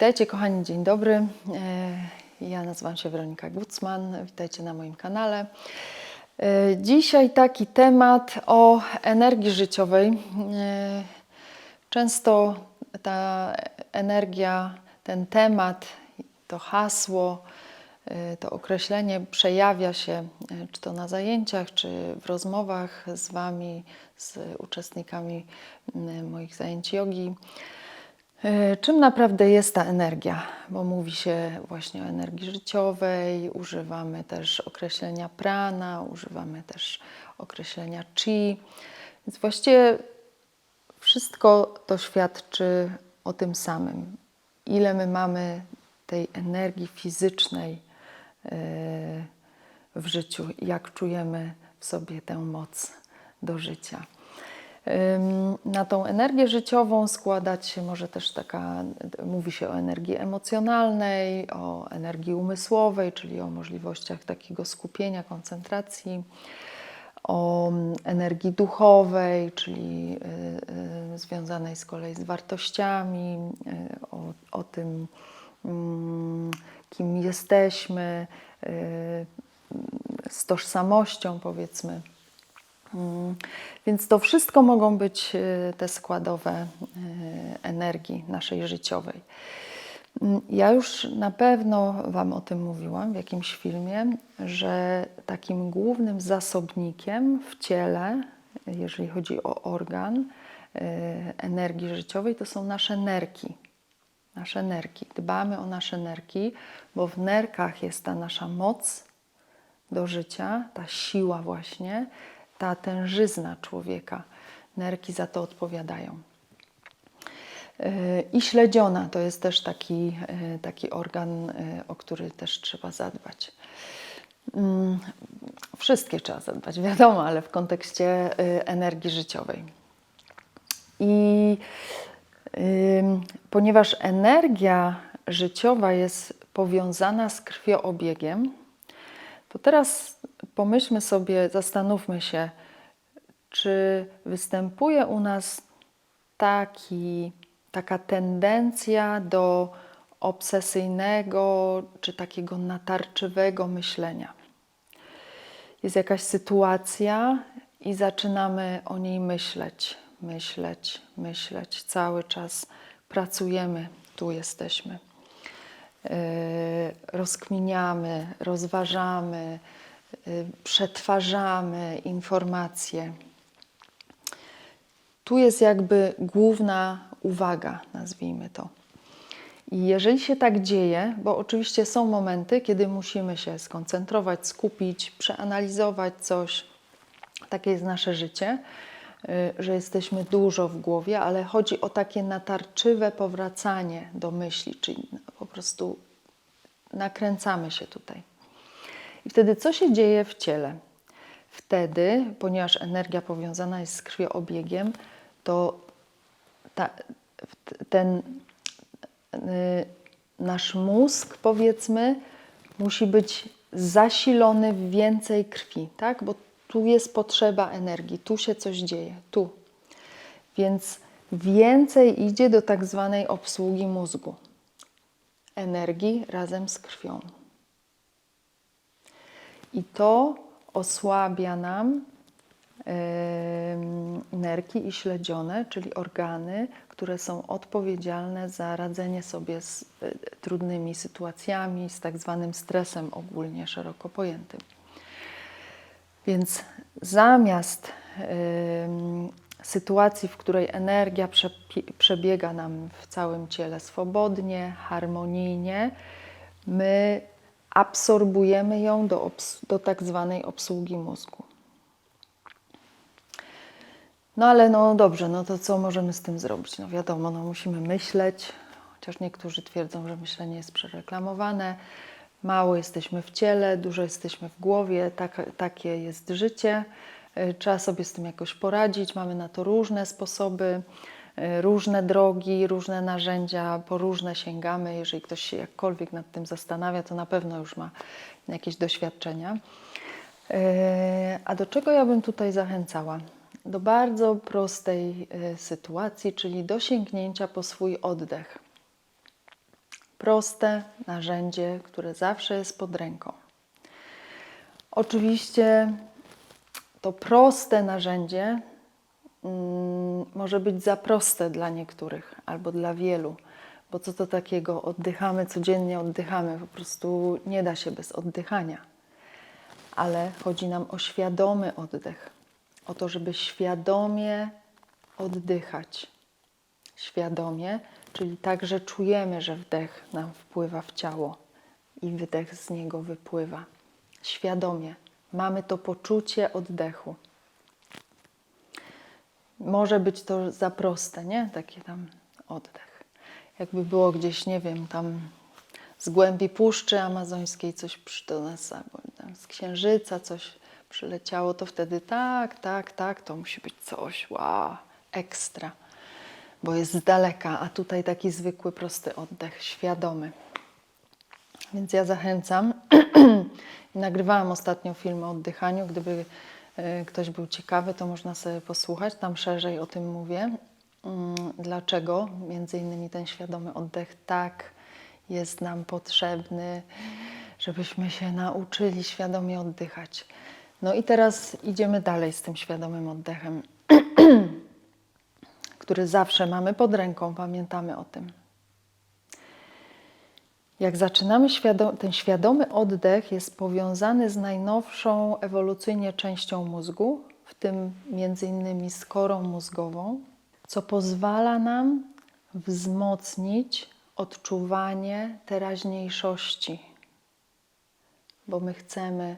Witajcie kochani, dzień dobry. E, Ja nazywam się Weronika Gucman. Witajcie na moim kanale. E, Dzisiaj taki temat o energii życiowej. E, Często ta energia, ten temat, to hasło, to określenie przejawia się czy to na zajęciach, czy w rozmowach z Wami, z uczestnikami moich zajęć jogi. E, Czym naprawdę jest ta energia? Bo mówi się właśnie o energii życiowej, używamy też określenia prana, używamy też określenia chi. Więc właściwie wszystko to świadczy o tym samym. Ile my mamy tej energii fizycznej e, w życiu, jak czujemy w sobie tę moc do życia. Na tą energię życiową składać się może też taka, mówi się o energii emocjonalnej, o energii umysłowej, czyli o możliwościach takiego skupienia, koncentracji, o mm, energii duchowej, czyli y, y, związanej z kolei z wartościami, y, o, o tym, mm, kim jesteśmy, z tożsamością, powiedzmy. Więc to wszystko mogą być y, te składowe y, energii naszej życiowej. Mm, Ja już na pewno Wam o tym mówiłam w jakimś filmie, że takim głównym zasobnikiem w ciele, jeżeli chodzi o organ y, energii życiowej, to są nasze nerki. Nasze nerki. Dbamy o nasze nerki, bo w nerkach jest ta nasza moc do życia, ta siła właśnie, ta tężyzna człowieka. Nerki za to odpowiadają. Yy, I śledziona to jest też taki, yy, taki organ, yy, o który też trzeba zadbać. Mm, Wszystkie trzeba zadbać, wiadomo, ale w kontekście energii życiowej. I ponieważ energia życiowa jest powiązana z krwioobiegiem, to teraz pomyślmy sobie, zastanówmy się, czy występuje u nas taki, taka tendencja do obsesyjnego czy takiego natarczywego myślenia. Jest jakaś sytuacja i zaczynamy o niej myśleć, myśleć, myśleć. Cały czas pracujemy, tu jesteśmy. Yy, rozkminiamy, rozważamy, przetwarzamy informacje. Tu jest jakby główna uwaga, nazwijmy to. I jeżeli się tak dzieje, bo oczywiście są momenty, kiedy musimy się skoncentrować, skupić, przeanalizować coś, takie jest nasze życie, y, że jesteśmy dużo w głowie, ale chodzi o takie natarczywe powracanie do myśli, czyli po prostu nakręcamy się tutaj. I wtedy co się dzieje w ciele? Wtedy, ponieważ energia powiązana jest z krwiobiegiem, to ta, ten y, nasz mózg, powiedzmy, musi być zasilony w więcej krwi, tak? Bo tu jest potrzeba energii, tu się coś dzieje, tu. Więc więcej idzie do tak zwanej obsługi mózgu. Energii razem z krwią. I to osłabia nam nerki i śledzione, czyli organy, które są odpowiedzialne za radzenie sobie z e, trudnymi sytuacjami, z tak zwanym stresem ogólnie szeroko pojętym. Więc zamiast sytuacji, w której energia przebiega nam w całym ciele swobodnie, harmonijnie, my absorbujemy ją do, do tak zwanej obsługi mózgu. No ale no dobrze, no to co możemy z tym zrobić? No wiadomo, no musimy myśleć, chociaż niektórzy twierdzą, że myślenie jest przereklamowane. Mało jesteśmy w ciele, dużo jesteśmy w głowie, tak, takie jest życie. Y, Trzeba sobie z tym jakoś poradzić. Mamy na to różne sposoby, różne drogi, różne narzędzia, po różne sięgamy. Jeżeli ktoś się jakkolwiek nad tym zastanawia, to na pewno już ma jakieś doświadczenia. Y, A do czego ja bym tutaj zachęcała? Do bardzo prostej y, sytuacji, czyli do sięgnięcia po swój oddech. Proste narzędzie, które zawsze jest pod ręką. Oczywiście to proste narzędzie może być za proste dla niektórych albo dla wielu, bo co to takiego? Oddychamy codziennie, oddychamy, po prostu nie da się bez oddychania. Ale chodzi nam o świadomy oddech, o to, żeby świadomie oddychać. Świadomie, czyli tak, że czujemy, że wdech nam wpływa w ciało i wydech z niego wypływa. Świadomie. Mamy to poczucie oddechu. Może być to za proste, nie? Taki tam oddech. Jakby było gdzieś, nie wiem, tam z głębi Puszczy Amazońskiej coś do nas, z Księżyca coś przyleciało, to wtedy tak, tak, tak, to musi być coś, wow, ekstra, bo jest z daleka, a tutaj taki zwykły, prosty oddech, świadomy. Więc ja zachęcam. Nagrywałam ostatnio film o oddychaniu. Gdyby ktoś był ciekawy, to można sobie posłuchać. Tam szerzej o tym mówię. Mm, Dlaczego między innymi ten świadomy oddech tak jest nam potrzebny, żebyśmy się nauczyli świadomie oddychać. No i teraz idziemy dalej z tym świadomym oddechem, który zawsze mamy pod ręką, pamiętamy o tym. Jak zaczynamy, ten świadomy oddech jest powiązany z najnowszą ewolucyjnie częścią mózgu, w tym między innymi z korą mózgową, co pozwala nam wzmocnić odczuwanie teraźniejszości, bo my chcemy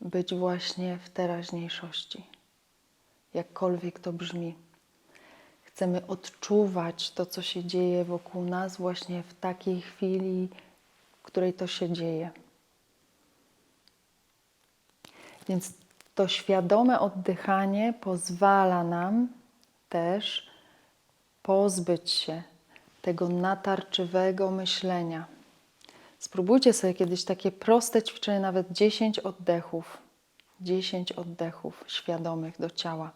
być właśnie w teraźniejszości, jakkolwiek to brzmi. Chcemy odczuwać to, co się dzieje wokół nas, właśnie w takiej chwili, w której to się dzieje. Więc to świadome oddychanie pozwala nam też pozbyć się tego natarczywego myślenia. Spróbujcie sobie kiedyś takie proste ćwiczenie, nawet 10 oddechów. 10 oddechów świadomych do ciała.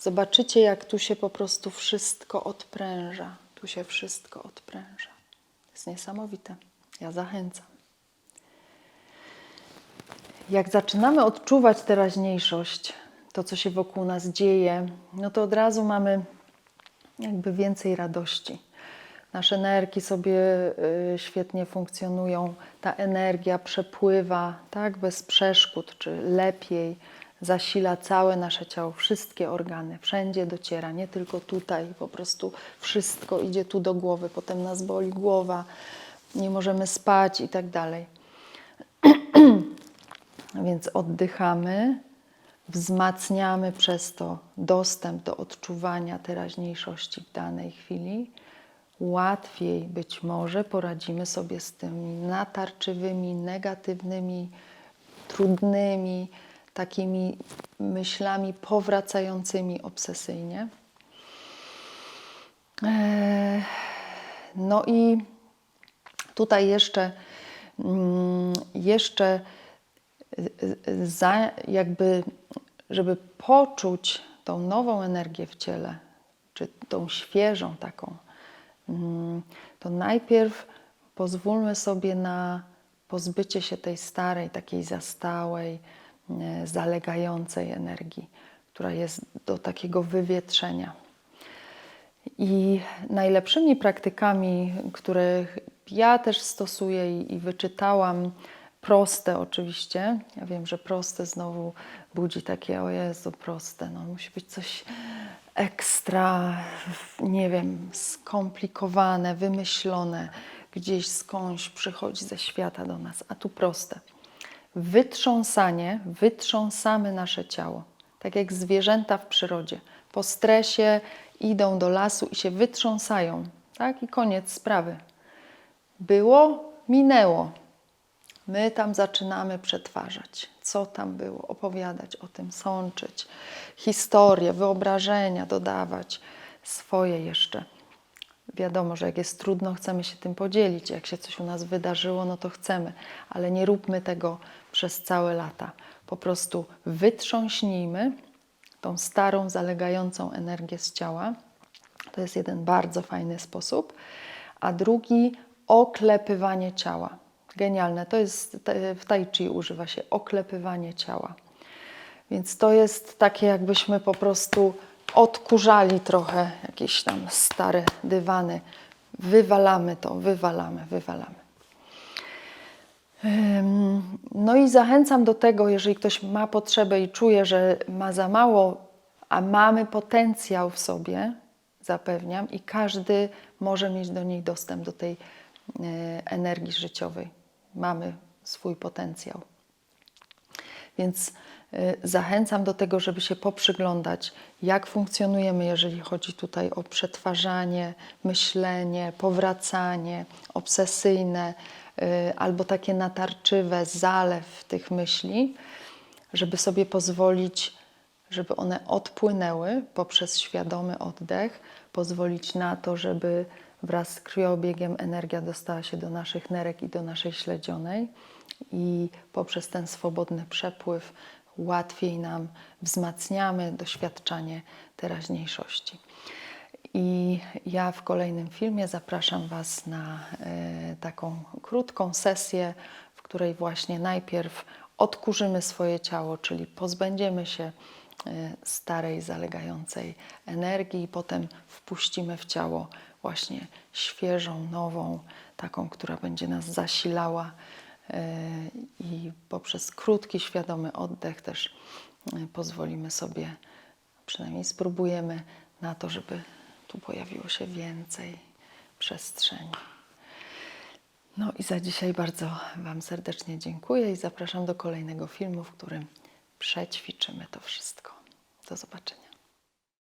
Zobaczycie, jak tu się po prostu wszystko odpręża. Tu się wszystko odpręża. jest niesamowite. Ja zachęcam. Jak zaczynamy odczuwać teraźniejszość, to co się wokół nas dzieje, no to od razu mamy jakby więcej radości. Nasze nerki sobie y, świetnie funkcjonują, ta energia przepływa tak bez przeszkód, czy lepiej zasila całe nasze ciało, wszystkie organy, wszędzie dociera, nie tylko tutaj, po prostu wszystko idzie tu do głowy, potem nas boli głowa, nie możemy spać i tak dalej. Więc oddychamy, wzmacniamy przez to dostęp do odczuwania teraźniejszości w danej chwili. Łatwiej być może poradzimy sobie z tymi natarczywymi, negatywnymi, trudnymi, takimi myślami powracającymi obsesyjnie. Eee, No i tutaj jeszcze, mm, jeszcze y, za, jakby, żeby poczuć tą nową energię w ciele, czy tą świeżą taką, mm, to najpierw pozwólmy sobie na pozbycie się tej starej, takiej zastałej, e, zalegającej energii, która jest do takiego wywietrzenia. I najlepszymi praktykami, które ja też stosuję i, i wyczytałam, proste oczywiście. Ja wiem, że proste znowu budzi takie, o Jezu, proste. No, musi być coś ekstra, nie wiem, skomplikowane, wymyślone, gdzieś skądś przychodzi ze świata do nas, a tu proste. Wytrząsanie, wytrząsamy nasze ciało, tak jak zwierzęta w przyrodzie. Po stresie idą do lasu i się wytrząsają, tak? I koniec sprawy. Było, minęło. My tam zaczynamy przetwarzać, co tam było, opowiadać o tym, sączyć, historie, wyobrażenia dodawać, swoje jeszcze. Wiadomo, że jak jest trudno, chcemy się tym podzielić. Jak się coś u nas wydarzyło, no to chcemy, ale nie róbmy tego przez całe lata. Po prostu wytrząśnijmy tą starą, zalegającą energię z ciała. To jest jeden bardzo fajny sposób. A drugi, oklepywanie ciała. Genialne. To jest w Tai Chi używa się oklepywanie ciała. Więc to jest takie, jakbyśmy po prostu odkurzali trochę jakieś tam stare dywany. Wywalamy to, wywalamy, wywalamy. No i zachęcam do tego, jeżeli ktoś ma potrzebę i czuje, że ma za mało, a mamy potencjał w sobie, zapewniam, i każdy może mieć do niej dostęp, do tej y, energii życiowej. Mamy swój potencjał. Więc y, zachęcam do tego, żeby się poprzyglądać, jak funkcjonujemy, jeżeli chodzi tutaj o przetwarzanie, myślenie, powracanie obsesyjne albo takie natarczywe, zalew tych myśli, żeby sobie pozwolić, żeby one odpłynęły poprzez świadomy oddech, pozwolić na to, żeby wraz z krwiobiegiem energia dostała się do naszych nerek i do naszej śledzionej i poprzez ten swobodny przepływ łatwiej nam wzmacniamy doświadczanie teraźniejszości. I ja w kolejnym filmie zapraszam Was na e, taką krótką sesję, w której właśnie najpierw odkurzymy swoje ciało, czyli pozbędziemy się e, starej, zalegającej energii, i potem wpuścimy w ciało właśnie świeżą, nową, taką, która będzie nas zasilała e, i poprzez krótki, świadomy oddech też pozwolimy sobie, przynajmniej spróbujemy na to, żeby tu pojawiło się więcej przestrzeni. No i za dzisiaj bardzo Wam serdecznie dziękuję i zapraszam do kolejnego filmu, w którym przećwiczymy to wszystko. Do zobaczenia.